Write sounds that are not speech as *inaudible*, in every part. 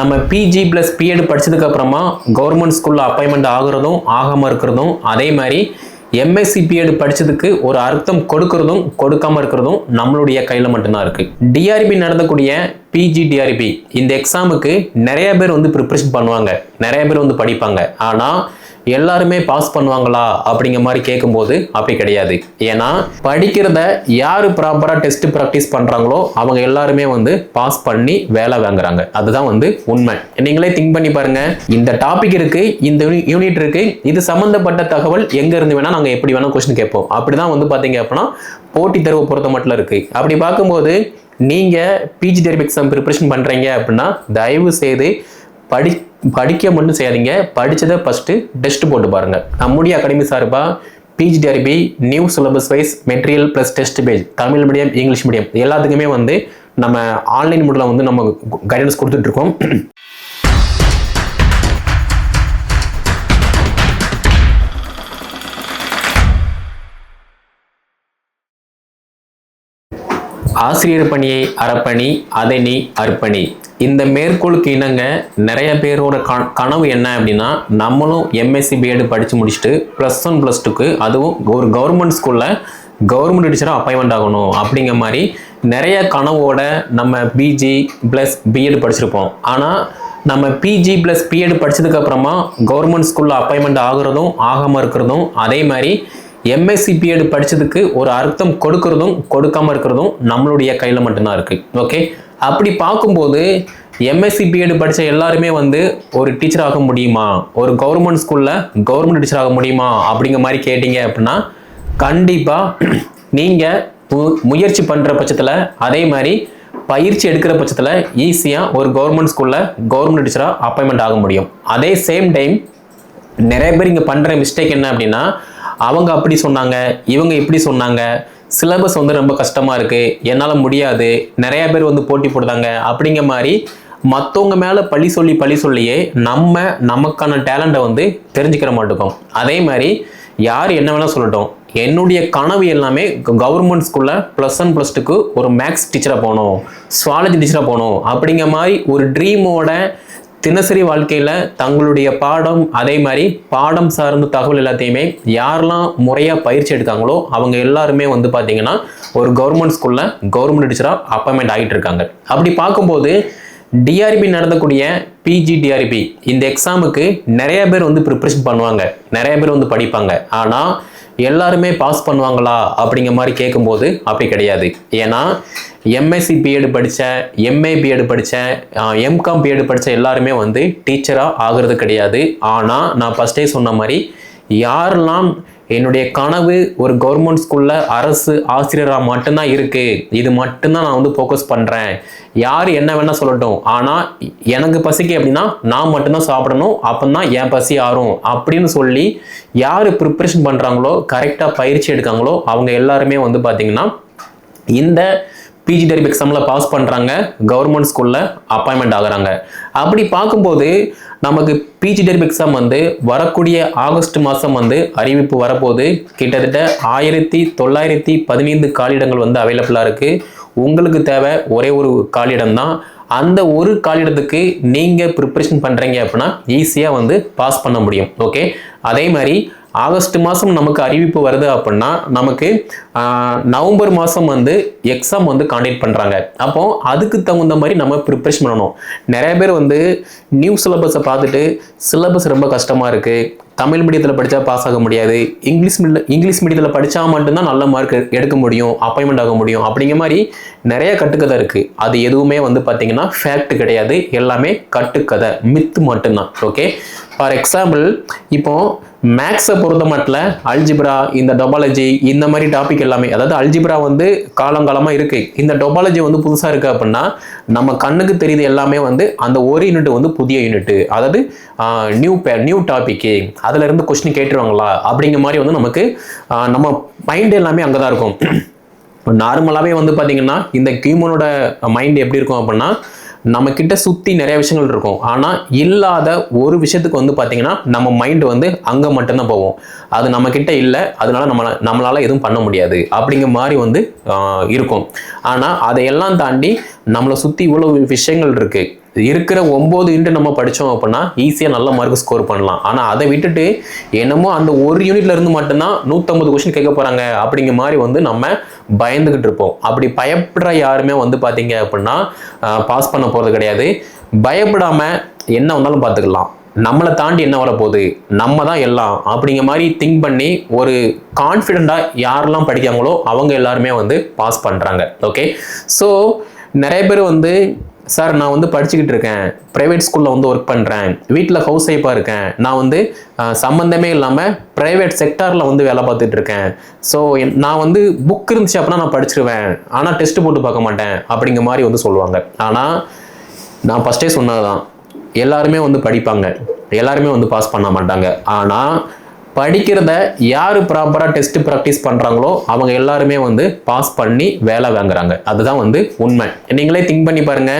நம்ம PG plus BEd படிச்சதுக்கு அப்புறமா கவர்மெண்ட் ஸ்கூலில் அப்பாயின்மெண்ட் ஆகுறதும் ஆகாமல் இருக்கிறதும் அதே மாதிரி எம்எஸ்சி பிஎட் படித்ததுக்கு ஒரு அர்த்தம் கொடுக்கறதும் கொடுக்காம இருக்கிறதும் நம்மளுடைய கையில் மட்டும்தான் இருக்குது டிஆர்பி நடந்தக்கூடிய பிஜி டிஆர்பி இந்த எக்ஸாமுக்கு நிறைய பேர் வந்து ப்ரிப்ரேஷன் பண்ணுவாங்க. நிறைய பேர் வந்து படிப்பாங்க. ஆனால் எல்லாருமே பாஸ் பண்ணுவாங்களா அப்படிங்கிற மாதிரி கேட்கும்போது அப்படி கிடையாது. ஏன்னா படிக்கிறத யார் ப்ராப்பராக டெஸ்ட் ப்ராக்டிஸ் பண்ணுறாங்களோ அவங்க எல்லாருமே வந்து பாஸ் பண்ணி வேலை வாங்குறாங்க. அதுதான் வந்து உண்மை. நீங்களே திங்க் பண்ணி பாருங்க. இந்த டாபிக் இருக்கு இந்த யூனிட் இருக்கு இது சம்மந்தப்பட்ட தகவல் எங்க இருந்து வேணா நாங்கள் எப்படி வேணா கொஸ்டின் கேட்போம். அப்படிதான் வந்து பார்த்தீங்க அப்படின்னா போட்டித் தேர்வு பொறுத்த மட்டும் இருக்கு. அப்படி பார்க்கும்போது நீங்கள் பிஜி தேர்வு எக்ஸாம் ப்ரிப்பரேஷன் பண்ணுறீங்க அப்படின்னா தயவு செய்து படி படிக்க மட்டும் செய்யாதீங்க. படித்ததை ஃபஸ்ட்டு டெஸ்ட் போட்டு பாருங்கள் நம்முடைய அகாடமி சார்பாக PGTRB new syllabus wise material plus test page Tamil medium English medium எல்லாத்துக்குமே வந்து நம்ம ஆன்லைன் மூடில் வந்து நம்ம கைடன்ஸ் கொடுத்துட்ருக்கோம். ஆசிரியர் பணியை அறப்பணி அதை நீ அர்ப்பணி. இந்த மேற்கோளுக்கு இணங்க நிறைய பேரோட கனவு என்ன அப்படின்னா நம்மளும் எம்எஸ்சி பிஎட் படித்து முடிச்சுட்டு ப்ளஸ் ஒன் ப்ளஸ் டூக்கு அதுவும் ஒரு கவர்மெண்ட் ஸ்கூலில் கவர்மெண்ட் டீச்சராக அப்பாயின்மெண்ட் ஆகணும் அப்படிங்கிற மாதிரி நிறைய கனவோட நம்ம பிஜி ப்ளஸ் பிஎட் படிச்சிருப்போம். ஆனால் நம்ம பிஜி ப்ளஸ் பிஎட் படித்ததுக்கப்புறமா கவர்மெண்ட் ஸ்கூலில் அப்பாயின்மெண்ட் ஆகுறதும் ஆகாமல் இருக்கிறதும் அதே மாதிரி எம்எஸ்சி பிஎட் படித்ததுக்கு ஒரு அர்த்தம் கொடுக்கறதும் கொடுக்காமல் இருக்கிறதும் நம்மளுடைய கையில் மட்டும்தான் இருக்குது ஓகே அப்படி பார்க்கும்போது எம்எஸ்சி பிஎட் படித்த எல்லாருமே வந்து ஒரு டீச்சர் ஆக முடியுமா? ஒரு கவர்மெண்ட் ஸ்கூலில் கவர்மெண்ட் டீச்சர் ஆக முடியுமா? அப்படிங்கிற மாதிரி கேட்டீங்க அப்படின்னா கண்டிப்பாக நீங்கள் முயற்சி பண்ணுற பட்சத்தில் அதே மாதிரி பயிற்சி எடுக்கிற பட்சத்தில் ஈஸியாக ஒரு கவர்மெண்ட் ஸ்கூலில் கவர்மெண்ட் டீச்சராக அப்பாயின்மெண்ட் ஆக முடியும். அதே சேம் டைம் நிறைய பேர் இங்கே பண்ணுற மிஸ்டேக் என்ன அப்படின்னா அவங்க அப்படி சொன்னாங்க இவங்க இப்படி சொன்னாங்க சிலபஸ் வந்து ரொம்ப கஷ்டமாக இருக்குது என்னால் முடியாது. நிறைய பேர் வந்து போட்டி போடுறாங்க. அப்படிங்கிற மாதிரி மற்றவங்க மேலே பழி சொல்லி பழி சொல்லியே நம்ம நமக்கான டேலண்ட்டை வந்து தெரிஞ்சுக்கிற மாட்டோம். அதே மாதிரி யார் என்ன வேணால் சொல்லட்டும். என்னுடைய கனவு எல்லாமே கவர்மெண்ட் ஸ்கூலில் ப்ளஸ் ஒன் ப்ளஸ் டூக்கு ஒரு மேக்ஸ் டீச்சராக போகணும். சுவாலஜி டீச்சராக போகணும். அப்படிங்கிற மாதிரி ஒரு ட்ரீமோட தினசரி வாழ்க்கையில் தங்களுடைய பாடம் அதே மாதிரி பாடம் சார்ந்த தகவல் எல்லாத்தையுமே யாரெல்லாம் முறையாக பயிற்சி எடுக்காங்களோ அவங்க எல்லாருமே வந்து பார்த்தீங்கன்னா ஒரு கவர்மெண்ட் ஸ்கூலில் கவர்மெண்ட் டீச்சராக அப்பாயின்மெண்ட் ஆகிட்டு இருக்காங்க. அப்படி பார்க்கும்போது டிஆர்பி நடந்தக்கூடிய பிஜி டிஆர்பி இந்த எக்ஸாமுக்கு நிறைய பேர் வந்து ப்ரிப்ரேஷன் பண்ணுவாங்க. நிறைய பேர் வந்து படிப்பாங்க. ஆனால் எல்லாருமே பாஸ் பண்ணுவாங்களா அப்படிங்கிற மாதிரி கேட்கும்போது அப்படி கிடையாது. ஏன்னா எம்எஸ்சி பிஎட் படித்த எம்ஏ பிஎட் படித்த எம்காம் பிஎட் படித்த எல்லாருமே வந்து டீச்சராக ஆகிறது கிடையாது. ஆனால் நான் ஃபஸ்ட்டே சொன்ன மாதிரி யாரெல்லாம் என்னுடைய கனவு ஒரு கவர்மெண்ட் ஸ்கூலில் அரசு ஆசிரியராக மட்டும்தான் இருக்குது இது மட்டும்தான் நான் வந்து ஃபோக்கஸ் பண்ணுறேன் யார் என்ன வேணால் சொல்லட்டும். ஆனால் எனக்கு பசிக்கு அப்படின்னா நான் மட்டும்தான் சாப்பிடணும். அப்போ தான் என் பசி ஆறும். அப்படின்னு சொல்லி யார் ப்ரிப்ரேஷன் பண்ணுறாங்களோ கரெக்டாக பயிற்சி எடுக்காங்களோ அவங்க எல்லாருமே வந்து பார்த்திங்கன்னா இந்த பிஜி டெரிப் எக்ஸாமில் பாஸ் பண்ணுறாங்க கவர்மெண்ட் ஸ்கூலில் அப்பாயின்மெண்ட் ஆகுறாங்க. அப்படி பார்க்கும்போது நமக்கு பிஜி டெரிப் எக்ஸாம் வந்து வரக்கூடிய ஆகஸ்ட் மாதம் வந்து அறிவிப்பு வரப்போது கிட்டத்தட்ட ஆயிரத்தி தொள்ளாயிரத்தி பதினைந்து காலிடங்கள் வந்து அவைலபிளாக இருக்குது உங்களுக்கு தேவை ஒரே ஒரு காலிடம் தான். அந்த ஒரு காலிடத்துக்கு நீங்கள் ப்ரிப்ரேஷன் பண்ணுறீங்க அப்படின்னா ஈஸியாக வந்து பாஸ் பண்ண முடியும். ஓகே அதே மாதிரி ஆகஸ்ட் மாதம் நமக்கு அறிவிப்பு வருது அப்படின்னா நமக்கு நவம்பர் மாதம் வந்து எக்ஸாம் வந்து காண்டக்ட் பண்ணுறாங்க அப்போ அதுக்கு தகுந்த மாதிரி நம்ம ப்ரிப்ரேஷன் பண்ணணும். நிறைய பேர் வந்து நியூ சிலபஸை பார்த்துட்டு சிலபஸ் ரொம்ப கஷ்டமாக இருக்குது தமிழ் மீடியத்தில் படித்தா பாஸ் ஆக முடியாது. இங்கிலீஷ் மீடிய இங்கிலீஷ் மீடியத்தில் படித்தா மட்டும்தான் நல்ல மார்க் எடுக்க முடியும் அப்பாயின்மெண்ட் ஆக முடியும் அப்படிங்கிற மாதிரி நிறைய கட்டுக்கதை இருக்குது அது எதுவுமே வந்து பார்த்திங்கன்னா ஃபேக்ட் கிடையாது. எல்லாமே கட்டுக்கதை மித்து மட்டும்தான். ஓகே ஃபார் எக்ஸாம்பிள் இப்போ மேக்ஸை பொறுத்த மட்டும் அல்ஜிப்ரா இந்த டொபாலஜி இந்த மாதிரி டாபிக் எல்லாமே அதாவது அல்ஜிப்ரா வந்து காலங்காலமாக இருக்குது இந்த டொபாலஜி வந்து புதுசாக இருக்குது அப்படின்னா நம்ம கண்ணுக்கு தெரியுது எல்லாமே வந்து அந்த ஒரு யூனிட் வந்து புதிய யூனிட்டு அதாவது நியூ பே நியூ டாப்பிக்கு அதில் இருந்து கொஸ்டின் கேட்டுருவாங்களா? அப்படிங்கிற மாதிரி வந்து நமக்கு நம்ம மைண்ட் எல்லாமே அங்கே தான் இருக்கும் *clears throat* நார்மலாகவே வந்து பார்த்தீங்கன்னா இந்த கியூமனோட மைண்ட் எப்படி இருக்கும் அப்படின்னா நம்ம கிட்ட சுற்றி நிறைய விஷயங்கள் இருக்கும். ஆனால் இல்லாத ஒரு விஷயத்துக்கு வந்து பார்த்தீங்கன்னா நம்ம மைண்டு வந்து அங்கே மட்டும்தான் போவோம் அது நம்ம கிட்ட இல்லை அதனால நம்ம நம்மளால் எதுவும் பண்ண முடியாது. அப்படிங்கிற மாதிரி வந்து இருக்கும். ஆனால் அதையெல்லாம் தாண்டி நம்மளை சுற்றி இவ்வளோ விஷயங்கள் இருக்குது இருக்கிற ஒம்பது யூனிட் நம்ம படித்தோம் அப்படின்னா ஈஸியாக நல்ல மார்க் ஸ்கோர் பண்ணலாம். ஆனால் அதை விட்டுட்டு என்னமோ அந்த ஒரு யூனிட்ல இருந்து மட்டும்தான் நூற்றம்பது கொஸ்டின் கேட்க போகிறாங்க அப்படிங்கிற மாதிரி வந்து நம்ம பயந்துக்கிட்டு இருப்போம். அப்படி பயப்படுற யாருமே வந்து பார்த்தீங்க அப்படின்னா பாஸ் பண்ண போகிறது கிடையாது. பயப்படாமல் என்ன வந்தாலும் பார்த்துக்கலாம் நம்மளை தாண்டி என்ன வரப்போகுது? நம்ம தான் எல்லாம் அப்படிங்கிற மாதிரி திங்க் பண்ணி ஒரு கான்ஃபிடெண்ட்டாக யாரெல்லாம் படிக்காங்களோ அவங்க எல்லாருமே வந்து பாஸ் பண்ணுறாங்க ஓகே ஸோ நிறைய பேர் வந்து சார் நான் வந்து படிச்சுக்கிட்டு இருக்கேன். ப்ரைவேட் ஸ்கூலில் வந்து ஒர்க் பண்ணுறேன் வீட்டில் ஹவுஸ் ஒய்ஃபாக இருக்கேன். நான் வந்து சம்மந்தமே இல்லாமல் ப்ரைவேட் செக்டாரில் வந்து வேலை பார்த்துட்டு இருக்கேன். ஸோ நான் வந்து புக் இருந்துச்சு அப்படின்னா நான் படிச்சிருவேன். ஆனால் டெஸ்ட் போட்டு பார்க்க மாட்டேன் அப்படிங்கிற மாதிரி வந்து சொல்லுவாங்க. ஆனால் நான் ஃபஸ்ட்டே சொன்னதுதான். எல்லாருமே வந்து படிப்பாங்க. எல்லாருமே வந்து பாஸ் பண்ண மாட்டாங்க. ஆனால் படிக்கிறத யார் ப்ராப்பராக டெஸ்ட் ப்ராக்டிஸ் பண்ணுறாங்களோ அவங்க எல்லாருமே வந்து பாஸ் பண்ணி வேலை வாங்குறாங்க. அதுதான் வந்து உண்மை. நீங்களே திங்க் பண்ணி பாருங்க.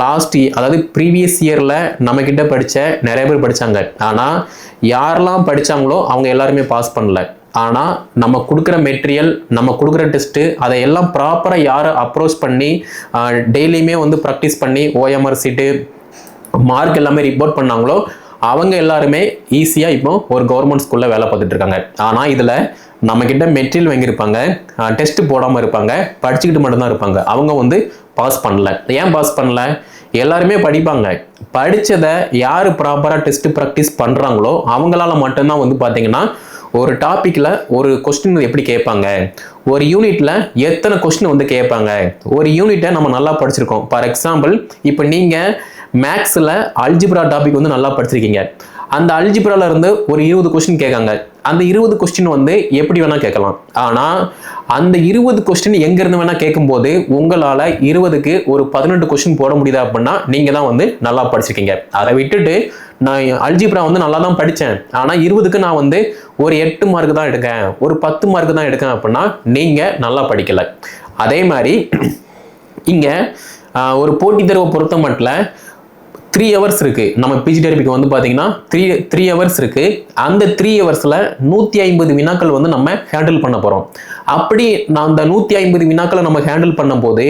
லாஸ்ட் அதாவது ப்ரீவியஸ் இயரில் நம்மக்கிட்ட படித்த நிறைய பேர் படித்தாங்க ஆனால் யாரெல்லாம் படித்தாங்களோ அவங்க எல்லாருமே பாஸ் பண்ணல. ஆனால் நம்ம கொடுக்குற மெட்டீரியல் நம்ம கொடுக்குற டெஸ்ட்டு அதை எல்லாம் ப்ராப்பராக யாரை அப்ரோச் பண்ணி டெய்லியுமே வந்து ப்ராக்டிஸ் பண்ணி ஓஎம்ஆர் சீட்டு மார்க் எல்லாமே ரிப்போர்ட் பண்ணாங்களோ அவங்க எல்லாருமே ஈஸியாக இப்போ ஒரு கவர்மெண்ட் ஸ்கூலில் வேலை பார்த்துட்டு இருக்காங்க. ஆனால் இதில் நம்மக்கிட்ட மெட்டீரியல் வாங்கியிருப்பாங்க டெஸ்ட் போடாமல் இருப்பாங்க படிச்சுக்கிட்டு மட்டும்தான் இருப்பாங்க. அவங்க வந்து பாஸ் பண்ணல. ஏன் பாஸ் பண்ணல? எல்லாருமே படிப்பாங்க. படித்ததை யார் ப்ராப்பராக டெஸ்ட் ப்ராக்டிஸ் பண்ணுறாங்களோ அவங்களால மட்டும்தான் வந்து பார்த்தீங்கன்னா ஒரு டாப்பிக்கில் ஒரு கொஸ்டின் எப்படி கேட்பாங்க? ஒரு யூனிட்டில் எத்தனை கொஸ்டின் வந்து கேட்பாங்க? ஒரு யூனிட்டை நம்ம நல்லா படிச்சிருக்கோம். ஃபார் எக்ஸாம்பிள் இப்போ நீங்கள் மேக்ஸில் அல்ஜிப்ரா டாபிக் வந்து நல்லா படிச்சிருக்கீங்க. அந்த அல்ஜிப்ரால இருந்து ஒரு இருபது கொஸ்டின் கேட்காங்க. அந்த இருபது கொஸ்டின் வந்து எப்படி வேணால் கேட்கலாம். ஆனால் அந்த இருபது கொஸ்டின் எங்கேருந்து வேணால் கேட்கும்போது உங்களால் இருபதுக்கு ஒரு பதினெட்டு கொஸ்டின் போட முடியுதா அப்படின்னா நீங்கள் தான் வந்து நல்லா படிச்சிருக்கீங்க. அதை விட்டுட்டு நான் அல்ஜிப்ரா வந்து நல்லா தான் படித்தேன் ஆனால் இருபதுக்கு நான் வந்து ஒரு எட்டு மார்க் தான் எடுக்கேன். ஒரு பத்து மார்க் தான் எடுக்கேன் அப்படின்னா நீங்கள் நல்லா படிக்கலை. அதே மாதிரி இங்கே ஒரு போட்டித் தேர்வை பொறுத்த மட்டும் த்ரீ ஹவர்ஸ் இருக்குது நம்ம பிஜிடிஆர்பிக்கு வந்து பார்த்தீங்கன்னா த்ரீ த்ரீ ஹவர்ஸ் இருக்குது அந்த த்ரீ ஹவர்ஸில் நூற்றி ஐம்பது வினாக்கள் வந்து நம்ம ஹேண்டில் பண்ண போகிறோம் அப்படி நான் அந்த நூற்றி ஐம்பது வினாக்களை நம்ம ஹேண்டில் பண்ணும்போது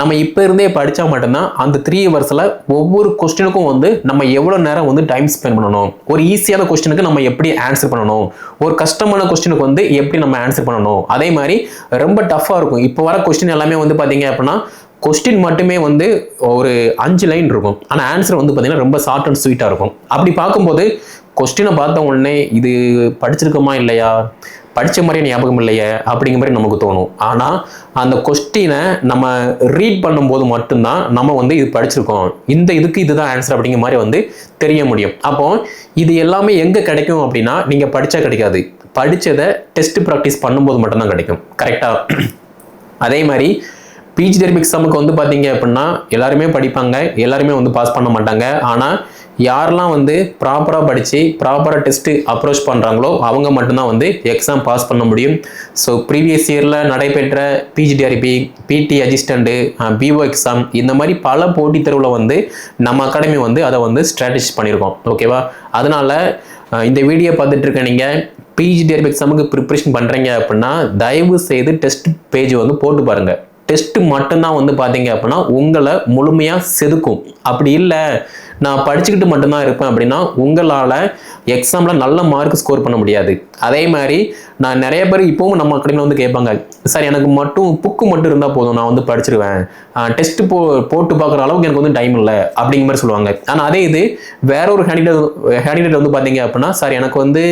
நம்ம இப்போ இருந்தே படித்தா மட்டும்தான் அந்த த்ரீ ஹவர்ஸில் ஒவ்வொரு கொஸ்டினுக்கும் வந்து நம்ம எவ்வளோ நேரம் வந்து டைம் ஸ்பெண்ட் பண்ணணும்? ஒரு ஈஸியான கொஸ்டினுக்கு நம்ம எப்படி ஆன்சர் பண்ணணும்? ஒரு கஷ்டமான கொஸ்டினுக்கு வந்து எப்படி நம்ம ஆன்சர் பண்ணணும்? அதே மாதிரி ரொம்ப டஃப்பாக இருக்கும். இப்போ வர கொஸ்டின் எல்லாமே வந்து பார்த்தீங்க அப்படின்னா கொஸ்டின் மட்டுமே வந்து ஒரு அஞ்சு லைன் இருக்கும். ஆனால் ஆன்சர் வந்து பார்த்திங்கன்னா ரொம்ப ஷார்ட் அண்ட் ஸ்வீட்டாக இருக்கும். அப்படி பார்க்கும்போது கொஸ்டினை பார்த்த உடனே இது படிச்சிருக்கோமா இல்லையா? படித்த மாதிரி ஞாபகம் இல்லையே? அப்படிங்கிற மாதிரி நமக்கு தோணும். ஆனால் அந்த கொஸ்டினை நம்ம ரீட் பண்ணும்போது மட்டும்தான் நம்ம வந்து இது படிச்சிருக்கோம். இந்த இதுக்கு இதுதான் ஆன்சர் அப்படிங்கிற மாதிரி வந்து தெரிய முடியும். அப்போ இது எல்லாமே எங்கே கிடைக்கும் அப்படின்னா நீங்கள் படித்தா கிடைக்காது. படித்ததை டெஸ்ட் ப்ராக்டிஸ் பண்ணும்போது மட்டும்தான் கிடைக்கும். கரெக்டாக அதே மாதிரி பிஜி தெரபிக் எக்ஸாமுக்கு வந்து பார்த்தீங்க அப்படின்னா எல்லாருமே படிப்பாங்க எல்லாருமே வந்து பாஸ் பண்ண மாட்டாங்க. ஆனால் யாரெல்லாம் வந்து ப்ராப்பராக படித்து ப்ராப்பராக டெஸ்ட்டு அப்ரோச் பண்ணுறாங்களோ அவங்க மட்டும்தான் வந்து எக்ஸாம் பாஸ் பண்ண முடியும். ஸோ ப்ரீவியஸ் இயரில் நடைபெற்ற பிஜிடிஆர்பி பிடி அசிஸ்டண்ட்டு பிஓ எக்ஸாம் இந்த மாதிரி பல போட்டித் தேர்வில் வந்து நம்ம அகாடமி வந்து அதை வந்து ஸ்ட்ராட்டஜி பண்ணியிருக்கோம். ஓகேவா அதனால் இந்த வீடியோ பார்த்துட்டு இருக்க நீங்கள் பிஜிடிஆர்பி எக்ஸாமுக்கு ப்ரிப்ரேஷன் பண்ணுறீங்க அப்படின்னா தயவு செய்து டெஸ்ட் பேஜ் வந்து போட்டு பாருங்கள் டெஸ்ட் மட்டும்தான் வந்து பார்த்தீங்க அப்படின்னா உங்களை முழுமையாக செதுக்கும். அப்படி இல்லை நான் படிச்சுக்கிட்டு மட்டும்தான் இருப்பேன் அப்படின்னா உங்களால் எக்ஸாமில் நல்ல மார்க் ஸ்கோர் பண்ண முடியாது. அதே மாதிரி நான் நிறைய பேர் இப்போவும் நம்ம அகாடமியில் வந்து கேட்பாங்க சார் எனக்கு மட்டும் புக்கு மட்டும் இருந்தால் போதும் நான் வந்து படிச்சிருவேன். டெஸ்ட் போ போட்டு பார்க்குற அளவுக்கு எனக்கு வந்து டைம் இல்லை. அப்படிங்கிற மாதிரி சொல்லுவாங்க. ஆனால் அதே இது வேற ஒரு கேண்டிடேட் கேண்டிடேட் வந்து பார்த்தீங்க அப்படின்னா சார் எனக்கு வந்து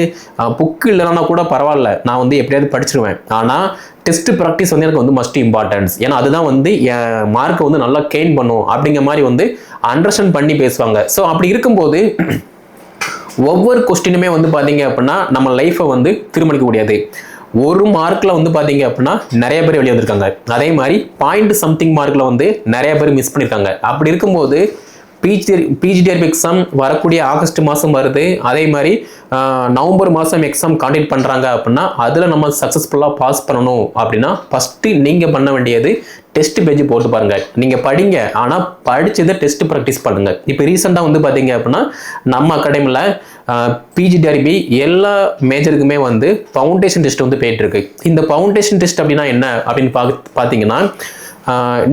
புக்கு இல்லைனா கூட பரவாயில்ல நான் வந்து எப்படியாவது படிச்சிருவேன். ஆனால் டெஸ்ட் ப்ராக்டிஸ் வந்து எனக்கு வந்து மஸ்ட் இம்பார்ட்டன்ஸ் ஏன்னா அதுதான் வந்து என் மார்க்கை வந்து நல்லா கெயின் பண்ணும் அப்படிங்கிற மாதிரி வந்து அண்டர்ஸ்டாண்ட் பண்ணி பேசுவாங்க. ஸோ அப்படி இருக்கும்போது ஒவ்வொரு கொஸ்டினுமே வந்து பார்த்தீங்க அப்படின்னா நம்ம லைஃப்பை வந்து திருமணிக்க முடியாது. ஒரு மார்க்கில் வந்து பார்த்தீங்க அப்படின்னா நிறைய பேர் வெளியே வந்திருக்காங்க. அதே மாதிரி பாயிண்ட் சம்திங் மார்க்கில் வந்து நிறைய பேர் மிஸ் பண்ணியிருக்காங்க அப்படி இருக்கும்போது பிஜி பிஜிடிஆர்பி எக்ஸாம் வரக்கூடிய ஆகஸ்ட் மாதம் வருது. அதே மாதிரி நவம்பர் மாதம் எக்ஸாம் காண்டக்ட் பண்ணுறாங்க அப்படின்னா அதில் நம்ம சக்ஸஸ்ஃபுல்லாக பாஸ் பண்ணணும் அப்படின்னா ஃபஸ்ட்டு நீங்கள் பண்ண வேண்டியது டெஸ்ட் பேஜ் போட்டு பாருங்க. நீங்கள் படிங்க ஆனால் படிச்சதை டெஸ்ட் ப்ராக்டிஸ் பண்ணுங்க. இப்போ ரீசெண்டாக வந்து பார்த்தீங்க அப்படின்னா நம்ம அகாடமியில் பிஜிடிஆர்பி எல்லா மேஜருக்குமே வந்து ஃபவுண்டேஷன் டெஸ்ட் வந்து போயிட்டு இருக்கு. இந்த ஃபவுண்டேஷன் டெஸ்ட் அப்படின்னா என்ன அப்படின்னு பார்த்து பார்த்தீங்கன்னா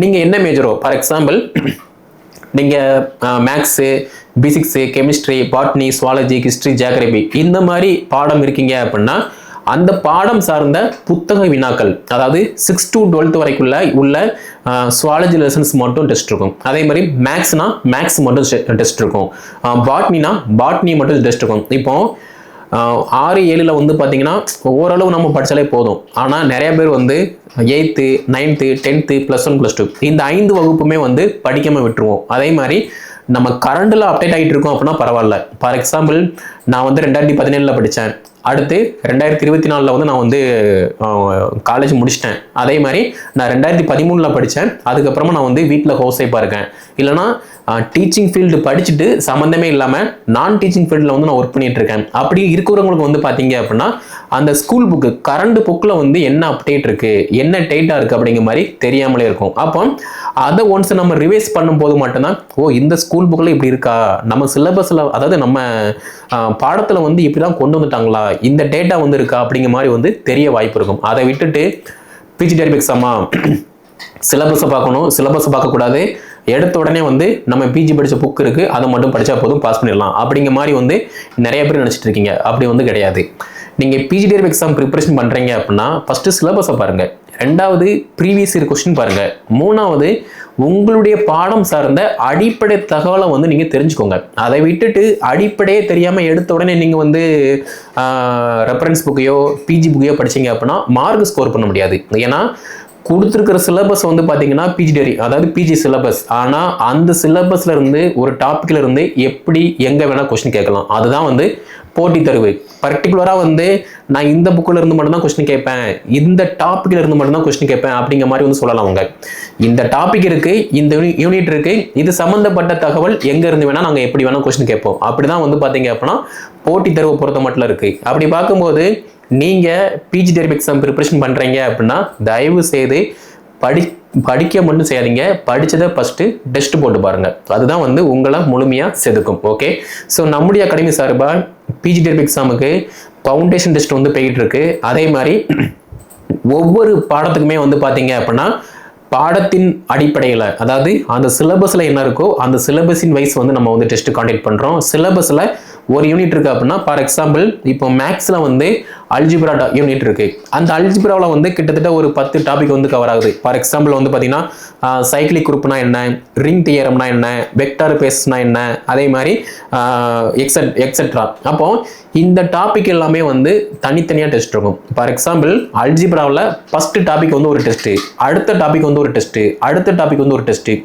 நீங்கள் என்ன மேஜரோ ஃபார் எக்ஸாம்பிள் நீங்கள் maths physics chemistry botany zoology history geography இந்த மாதிரி பாடம் இருக்கீங்க அப்படின்னா அந்த பாடம் சார்ந்த புத்தக வினாக்கள் அதாவது சிக்ஸ் டு டுவெல்த் வரைக்குள்ள உள்ள சுவாலஜி லெசன்ஸ் மட்டும் டெஸ்ட் இருக்கும். அதே மாதிரி மேக்ஸ்னா மேக்ஸ் மட்டும் டெஸ்ட் இருக்கும். பாட்னினா பாட்னி மட்டும் டெஸ்ட் இருக்கும். இப்போ ஆறு ஏழில் வந்து பார்த்தீங்கன்னா ஓரளவு நம்ம படித்தாலே போதும். ஆனால் நிறைய பேர் வந்து eighth ninth tenth plus one plus two இந்த ஐந்து வகுப்புமே வந்து படிக்காமல் விட்டுருவோம். அதே மாதிரி நம்ம கரண்டில் அப்டேட் ஆகிட்டு இருக்கோம் அப்படின்னா பரவாயில்ல. ஃபார் எக்ஸாம்பிள் நான் வந்து ரெண்டாயிரத்தி பதினேழில் படித்தேன் அடுத்து ரெண்டாயிரத்தி இருபத்தி நாலில் வந்து நான் வந்து காலேஜ் முடிச்சிட்டேன். அதே மாதிரி நான் ரெண்டாயிரத்தி பதிமூணில் படித்தேன் அதுக்கப்புறமா நான் வந்து வீட்டில் ஹவுஸ் இருக்கேன் இல்லைனா டீச்சிங் ஃபீல்டு படிச்சுட்டு சம்மந்தமே இல்லாமல் நான் டீச்சிங் ஃபீல்டில் வந்து நான் ஒர்க் பண்ணிகிட்டு இருக்கேன். அப்படி இருக்கிறவங்களுக்கு வந்து பார்த்தீங்க அப்படின்னா அந்த ஸ்கூல் புக்கு கரண்ட் புக்கில் வந்து என்ன அப்டேட் இருக்குது என்ன டேட்டாக இருக்குது அப்படிங்கிற மாதிரி தெரியாமலே இருக்கும். அப்போ அதை ஒன்ஸ் நம்ம ரிவைஸ் பண்ணும்போது மட்டும்தான் ஓ இந்த ஸ்கூல் புக்கில் இப்படி இருக்கா? நம்ம சிலபஸில் அதாவது நம்ம பாடத்தில் வந்து இப்படி தான் கொண்டு வந்துட்டாங்களா? இந்த டேட்டா வந்து இருக்கா அப்படிங்கிற மாதிரி வந்து தெரிய வாய்ப்பு இருக்கும். அதை விட்டுட்டு பிஜி டெரிப் எக்ஸாமா சிலபஸை பார்க்கணும். சிலபஸை பார்க்கக்கூடாது எடுத்த உடனே வந்து நம்ம பிஜி படித்த புக் இருக்குது அதை மட்டும் படித்தா போதும் பாஸ் பண்ணிடலாம். அப்படிங்கிற மாதிரி வந்து நிறைய பேர் நினச்சிட்டு இருக்கீங்க. அப்படி வந்து கிடையாது. நீங்கள் பிஜி டெரிப் எக்ஸாம் ப்ரிப்பரேஷன் பண்ணுறீங்க அப்படின்னா ஃபஸ்ட்டு சிலபஸை பாருங்கள் ரெண்டாவது ப்ரீவியஸ் இயர் கொஸ்டின் பாருங்கள் மூணாவது உங்களுடைய பாடம் சார்ந்த அடிப்படை தகவலை வந்து நீங்கள் தெரிஞ்சுக்கோங்க. அதை விட்டுட்டு அடிப்படையே தெரியாமல் எடுத்த உடனே நீங்கள் வந்து ரெஃபரன்ஸ் புக்கையோ பிஜி புக்கையோ படிச்சீங்க அப்படின்னா மார்க் ஸ்கோர் பண்ண முடியாது. ஏன்னா கொடுத்துருக்கிற சிலபஸ் வந்து பார்த்தீங்கன்னா பிஜிடரி அதாவது பிஜி சிலபஸ் ஆனால் அந்த சிலபஸ்ல இருந்து ஒரு டாப்பிக்ல இருந்து எப்படி எங்கே வேணால் கொஸ்டின் கேட்கலாம். அதுதான் வந்து போட்டி தேர்வு. பர்டிகுலராக வந்து நான் இந்த புக்கில் இருந்து மட்டும்தான் கொஸ்டின் கேட்பேன். இந்த டாப்பிக்ல இருந்து மட்டும்தான் கொஸ்டின் கேட்பேன் அப்படிங்கிற மாதிரி வந்து சொல்லலாம் அவங்க. இந்த டாபிக் இருக்கு இந்த யூனிட் இருக்கு இது சம்மந்தப்பட்ட தகவல் எங்க இருந்து வேணால் நாங்கள் எப்படி வேணால் கொஸ்டின் கேட்போம். அப்படிதான் வந்து பார்த்தீங்க அப்படின்னா போட்டி தேர்வு பொறுத்த மட்டும் இருக்கு. அப்படி பார்க்கும்போது நீங்கள் பிஜி தேர்வு எக்ஸாம் ப்ரிப்பரேஷன் பண்ணுறீங்க அப்படின்னா தயவு செய்து படி படிக்க மட்டும் செய்யாதீங்க. படித்ததை ஃபஸ்ட்டு டெஸ்ட் போட்டு பாருங்கள் அதுதான் வந்து உங்களை முழுமையாக செதுக்கும். ஓகே ஸோ நம்முடைய அகாடமி சார்பாக பிஜி டெர்ப் எக்ஸாமுக்கு ஃபவுண்டேஷன் டெஸ்ட் வந்து போயிட்டு இருக்கு. அதே மாதிரி *clears throat* ஒவ்வொரு பாடத்துக்குமே வந்து பார்த்தீங்க அப்படின்னா பாடத்தின் அடிப்படையில் அதாவது அந்த சிலபஸில் என்ன இருக்கோ அந்த சிலபஸின் வைஸ் வந்து நம்ம வந்து டெஸ்ட்டு காண்டக்ட் பண்ணுறோம் சிலபஸில் ஒரு யூனிட் இருக்குது அப்படின்னா ஃபார் எக்ஸாம்பிள் இப்போ மேக்ஸில் வந்து அல்ஜிப்ரா யூனிட் இருக்கு அந்த அல்ஜிப்ராவில் வந்து கிட்டத்தட்ட ஒரு பத்து டாபிக் வந்து கவர் ஆகுது. ஃபார் எக்ஸாம்பிள் வந்து பார்த்தீங்கன்னா சைக்கிளிக் குரூப்னா என்ன ரிங் தியரம்னா என்ன வெக்டார் பேஸ்னா என்ன அதே மாதிரி எக்ஸட் எக்ஸெட்ரா அப்போ இந்த டாபிக் எல்லாமே வந்து தனித்தனியாக டெஸ்ட் இருக்கும். ஃபார் எக்ஸாம்பிள் அல்ஜிப்ராவில் ஃபர்ஸ்ட் டாபிக் வந்து ஒரு டெஸ்ட்டு அடுத்த டாபிக் வந்து ஒரு டெஸ்ட்டு அடுத்த டாபிக் வந்து ஒரு டெஸ்ட்டு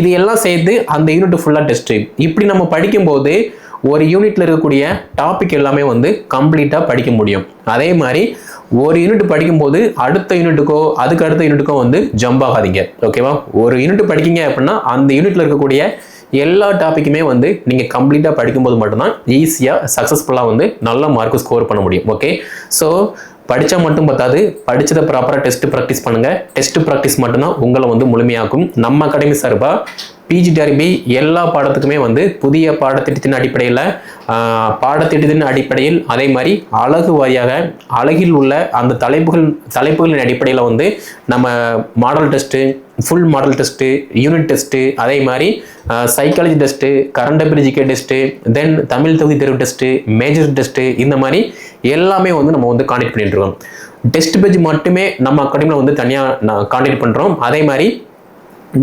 இது எல்லாம் சேர்த்து அந்த யூனிட் ஃபுல்லாக டெஸ்ட்டு இப்படி நம்ம படிக்கும்போது ஒரு யூனிட்ல இருக்கக்கூடிய டாபிக் எல்லாமே வந்து கம்ப்ளீட்டாக படிக்க முடியும். அதே மாதிரி ஒரு யூனிட் படிக்கும்போது அடுத்த யூனிட்டுக்கோ அதுக்கு அடுத்த யூனிட்டுக்கோ வந்து ஜம்ப் ஆகாதீங்க. ஓகேவா ஒரு யூனிட் படிக்கீங்க அப்படின்னா அந்த யூனிட்ல இருக்கக்கூடிய எல்லா டாப்பிக்குமே வந்து நீங்கள் கம்ப்ளீட்டாக படிக்கும்போது மட்டும்தான் ஈஸியாக சக்ஸஸ்ஃபுல்லாக வந்து நல்ல மார்க் ஸ்கோர் பண்ண முடியும். ஓகே ஸோ படித்தா மட்டும் பத்தாது. படித்ததை ப்ராப்பராக டெஸ்ட் ப்ராக்டிஸ் பண்ணுங்கள் டெஸ்ட் ப்ராக்டிஸ் மட்டும்தான் உங்களை வந்து முழுமையாக்கும். நம்ம அகாடமி சார்பாக பிஜி எல்லா பாடத்துக்குமே வந்து புதிய பாடத்திட்டத்தின் அடிப்படையில் பாடத்திட்டத்தின் அடிப்படையில் அதே மாதிரி அழகு வாரியாக அழகில் உள்ள அந்த தலைப்புகள் தலைப்புகளின் அடிப்படையில் வந்து நம்ம model test full model test unit test அதே மாதிரி psychology test current affairs GK test then Tamil தொகுதி தேர்வு டெஸ்ட்டு மேஜர் டெஸ்ட்டு இந்த மாதிரி எல்லாமே வந்து நம்ம வந்து காண்டக்ட் பண்ணிட்டுருக்கோம் டெஸ்ட் பேஜ் மட்டுமே நம்ம அகாடமியில் வந்து தனியாக நான் காண்டக்ட் பண்ணுறோம் அதே மாதிரி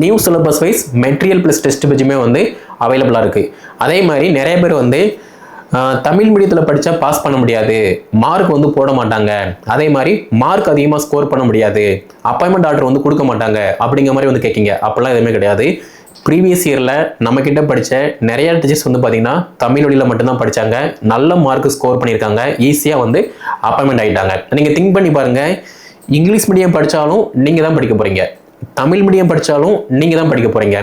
new syllabus wise material plus test பேஜுமே வந்து அவைலபிளாக இருக்குது அதே மாதிரி நிறைய பேர் வந்து தமிழ் மீடியத்தில் படித்தா பாஸ் பண்ண முடியாது. மார்க் வந்து போட மாட்டாங்க. அதே மாதிரி மார்க் அதிகமாக ஸ்கோர் பண்ண முடியாது. அப்பாயின்மெண்ட் ஆர்டர் வந்து கொடுக்க மாட்டாங்க. அப்படிங்கிற மாதிரி வந்து கேட்கிங்க. அப்போல்லாம் எதுவுமே கிடையாது. ப்ரீவியஸ் இயரில் நம்மக்கிட்ட படித்த நிறையா டீச்சர்ஸ் வந்து பார்த்தீங்கன்னா தமிழ் வழியில் மட்டும்தான் படித்தாங்க நல்ல மார்க் ஸ்கோர் பண்ணியிருக்காங்க. ஈஸியாக வந்து அப்பாயின்மெண்ட் ஆகிட்டாங்க நீங்கள் திங்க் பண்ணி பாருங்கள் இங்கிலீஷ் மீடியம் படித்தாலும் நீங்கள் தான் படிக்க போகிறீங்க தமிழ் மீடியம் படித்தாலும் நீங்கள் தான் படிக்க போகிறீங்க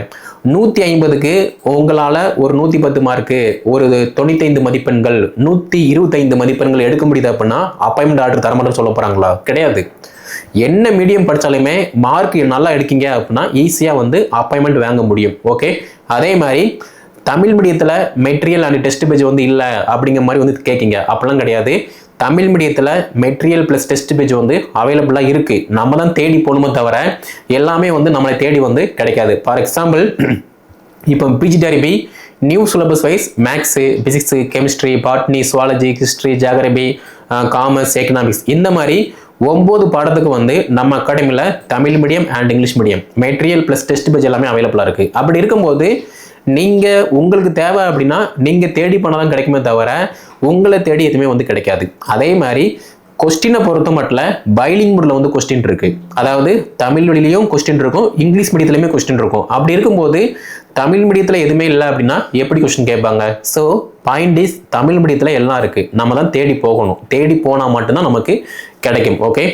நூற்றி ஐம்பதுக்கு உங்களால் ஒரு நூற்றி பத்து மார்க்கு ஒரு தொண்ணூத்தைந்து மதிப்பெண்கள் நூற்றி இருபத்தைந்து மதிப்பெண்கள் எடுக்க முடியுது அப்படின்னா அப்பாயின்மெண்ட் ஆர்டர் தரமாட்டேன்னு சொல்ல போகிறாங்களா கிடையாது. என்ன மீடியம் படித்தாலுமே மார்க் நல்லா எடுக்கீங்க அப்படின்னா ஈஸியாக வந்து அப்பாயின்மெண்ட் வாங்க முடியும். ஓகே அதே மாதிரி தமிழ் மீடியத்தில் மெட்டீரியல் அண்ட் டெஸ்ட் பேஜ் வந்து இல்லை அப்படிங்கிற மாதிரி வந்து கேட்கிங்க அப்படிலாம் கிடையாது. தமிழ் மீடியத்தில் மெட்டீரியல் ப்ளஸ் டெஸ்ட் பேஜ் வந்து அவைலபிளாக இருக்குது நம்ம தான் தேடி போகணுமே தவிர எல்லாமே வந்து நம்மளை தேடி வந்து கிடைக்காது. ஃபார் எக்ஸாம்பிள் *clears throat* இப்போ PGTRB new syllabus wise maths physics chemistry botany zoology history geography commerce economics இந்த மாதிரி ஒம்பது பாடத்துக்கு வந்து நம்ம அகாடமியில் Tamil medium and English medium material plus test page எல்லாமே அவைலபிளாக இருக்குது அப்படி இருக்கும்போது நீங்கள் உங்களுக்கு தேவை அப்படின்னா நீங்கள் தேடி போனால் தான் கிடைக்குமே தவிர உங்களை தேடி எதுவுமே வந்து கிடைக்காது. அதே மாதிரி கொஸ்டினை பொறுத்த மட்டும் பைலிங் மோடில் வந்து கொஸ்டின் இருக்குது அதாவது தமிழ் வழியிலையும் கொஸ்டின் இருக்கும் இங்கிலீஷ் மீடியத்துலையுமே கொஸ்டின் இருக்கும். அப்படி இருக்கும்போது தமிழ் மீடியத்தில் எதுவுமே இல்லை அப்படின்னா எப்படி கொஸ்டின் கேட்பாங்க? ஸோ பாயிண்ட் இஸ் தமிழ் மீடியத்தில் எல்லாம் இருக்குது நம்ம தான் தேடி போகணும். தேடி போனால் மட்டும்தான் நமக்கு கிடைக்கும் ஓகே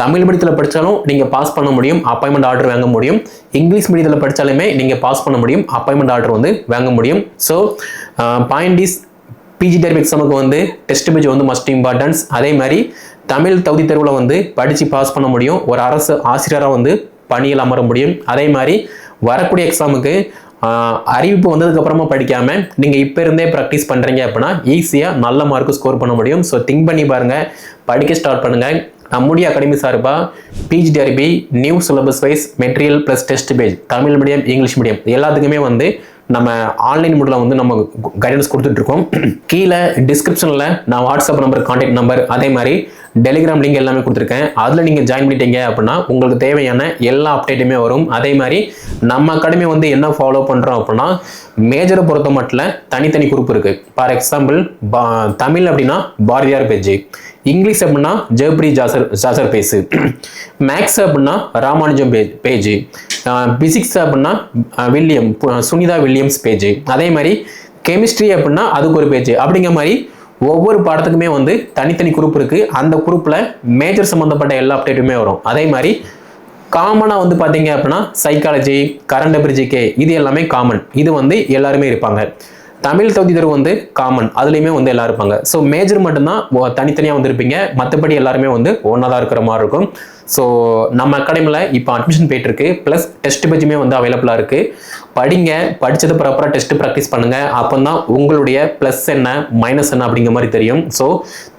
தமிழ் மீடியத்தில் படித்தாலும் நீங்கள் பாஸ் பண்ண முடியும் அப்பாயின்மெண்ட் ஆர்டர் வாங்க முடியும். இங்கிலீஷ் மீடியத்தில் படித்தாலுமே நீங்கள் பாஸ் பண்ண முடியும் அப்பாயின்மெண்ட் ஆர்டர் வந்து வாங்க முடியும். ஸோ பாயிண்ட் இஸ் பிஜி தேர்வு எக்ஸாமுக்கு வந்து டெஸ்ட் பேஜ் வந்து மஸ்ட் இம்பார்ட்டன்ஸ் அதே மாதிரி தமிழ் தகுதி தேர்வில் வந்து படித்து பாஸ் பண்ண முடியும். ஒரு அரசு ஆசிரியராக வந்து பணியில் அமர முடியும். அதே மாதிரி வரக்கூடிய எக்ஸாமுக்கு அறிவிப்பு வந்ததுக்கு அப்புறமா படிக்காம நீங்க இப்ப இருந்தே ப்ராக்டிஸ் பண்றீங்க அப்படின்னா ஈஸியா நல்ல மார்க் ஸ்கோர் பண்ண முடியும். ஸோ திங்க் பண்ணி பாருங்க. படிக்க ஸ்டார்ட் பண்ணுங்க. நம்முடைய அகாடமி சார்பா PGTRB new syllabus wise material plus test page Tamil medium English medium எல்லாத்துக்குமே வந்து நம்ம ஆன்லைன் மூடில் வந்து நம்ம கைடன்ஸ் கொடுத்துட்ருக்கோம் கீழே டிஸ்கிரிப்ஷனில் நான் வாட்ஸ்அப் நம்பர் கான்டாக்ட் நம்பர் அதே மாதிரி டெலிகிராம் லிங்க் எல்லாமே கொடுத்துருக்கேன். அதில் நீங்கள் ஜாயின் பண்ணிட்டீங்க அப்படின்னா உங்களுக்கு தேவையான எல்லா அப்டேட்டுமே வரும். அதே மாதிரி நம்ம அகாடமி வந்து என்ன ஃபாலோ பண்ணுறோம் அப்படின்னா மேஜரை பொறுத்த மட்டும் தனித்தனி குரூப் இருக்குது ஃபார் எக்ஸாம்பிள் தமிழ் அப்படின்னா பாரதியார் பேஜ் இங்கிலீஷ் அப்படின்னா Geoffrey Chaucer Chaucer base maths *clears throat* அப்படின்னா ராமானுஜம் பேஜ் பேஜ் பிசிக்ஸ் அப்படின்னா வில்லியம் சுனிதா வில்லியம்ஸ் பேஜ் அதே மாதிரி கெமிஸ்ட்ரி அப்படின்னா அதுக்கு ஒரு பேஜ் அப்படிங்கிற மாதிரி ஒவ்வொரு பாடத்துக்குமே வந்து தனித்தனி குரூப் இருக்குது அந்த குரூப்பில் மேஜர் சம்மந்தப்பட்ட எல்லா அப்டேட்டுமே வரும். அதே மாதிரி காமனாக வந்து பார்த்தீங்க அப்படின்னா சைக்காலஜி கரண்ட் அபிரிஜிகே இது எல்லாமே காமன் இது வந்து எல்லாருமே இருப்பாங்க. தமிழ் தகுதி தேர்வு வந்து காமன் அதுலேயுமே வந்து எல்லாம் இருப்பாங்க. ஸோ மேஜர் மட்டும்தான் தனித்தனியாக வந்திருப்பீங்க. மற்றபடி எல்லாருமே வந்து ஒன்றா தான் இருக்கிற மாதிரி இருக்கும். ஸோ நம்ம அகாடமியில் இப்போ அட்மிஷன் போயிட்டு இருக்கு ப்ளஸ் டெஸ்ட் பேஜுமே வந்து அவைலபிளாக இருக்கு. படிங்க. படித்தது ப்ராப்பராக டெஸ்ட் ப்ராக்டிஸ் பண்ணுங்கள் அப்போ தான் உங்களுடைய ப்ளஸ் என்ன மைனஸ் என்ன அப்படிங்கிற மாதிரி தெரியும். ஸோ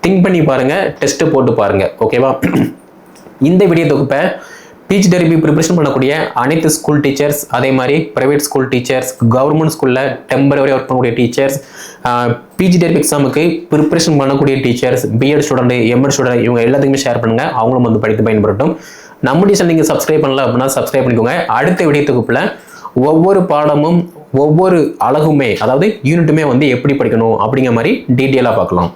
திங்க் பண்ணி பாருங்கள் டெஸ்ட்டு போட்டு பாருங்கள் ஓகேவா *clears throat* இந்த வீடியோ தொகுப்பை டீச் டெரிபி ப்ரிப்ரேஷன் பண்ணக்கூடிய அனைத்து ஸ்கூல் டீச்சர்ஸ் அதே மாதிரி ப்ரைவேட் ஸ்கூல் டீச்சர்ஸ் கவர்மெண்ட் ஸ்கூலில் டெம்பரவரி ஒர்க் பண்ணக்கூடிய டீச்சர்ஸ் பிஜி டெரிபி எக்ஸாமுக்கு ப்ரிப்ரேஷன் பண்ணக்கூடிய teachers BEd student MEd student இவங்க எல்லாத்துக்குமே ஷேர் பண்ணுங்க. அவங்களும் வந்து படித்து பயன்படுத்தும் நம்முடைய சேனல் நீங்கள் சப்ஸ்கிரைப் பண்ணல அப்படின்னா சப்ஸ்கிரைப் பண்ணிக்கோங்க. அடுத்த விடிய தொகுப்பில் ஒவ்வொரு பாடமும் ஒவ்வொரு அழகுமே அதாவது யூனிட்டுமே வந்து எப்படி படிக்கணும் அப்படிங்கிற மாதிரி டீட்டெயிலாக பார்க்கலாம்.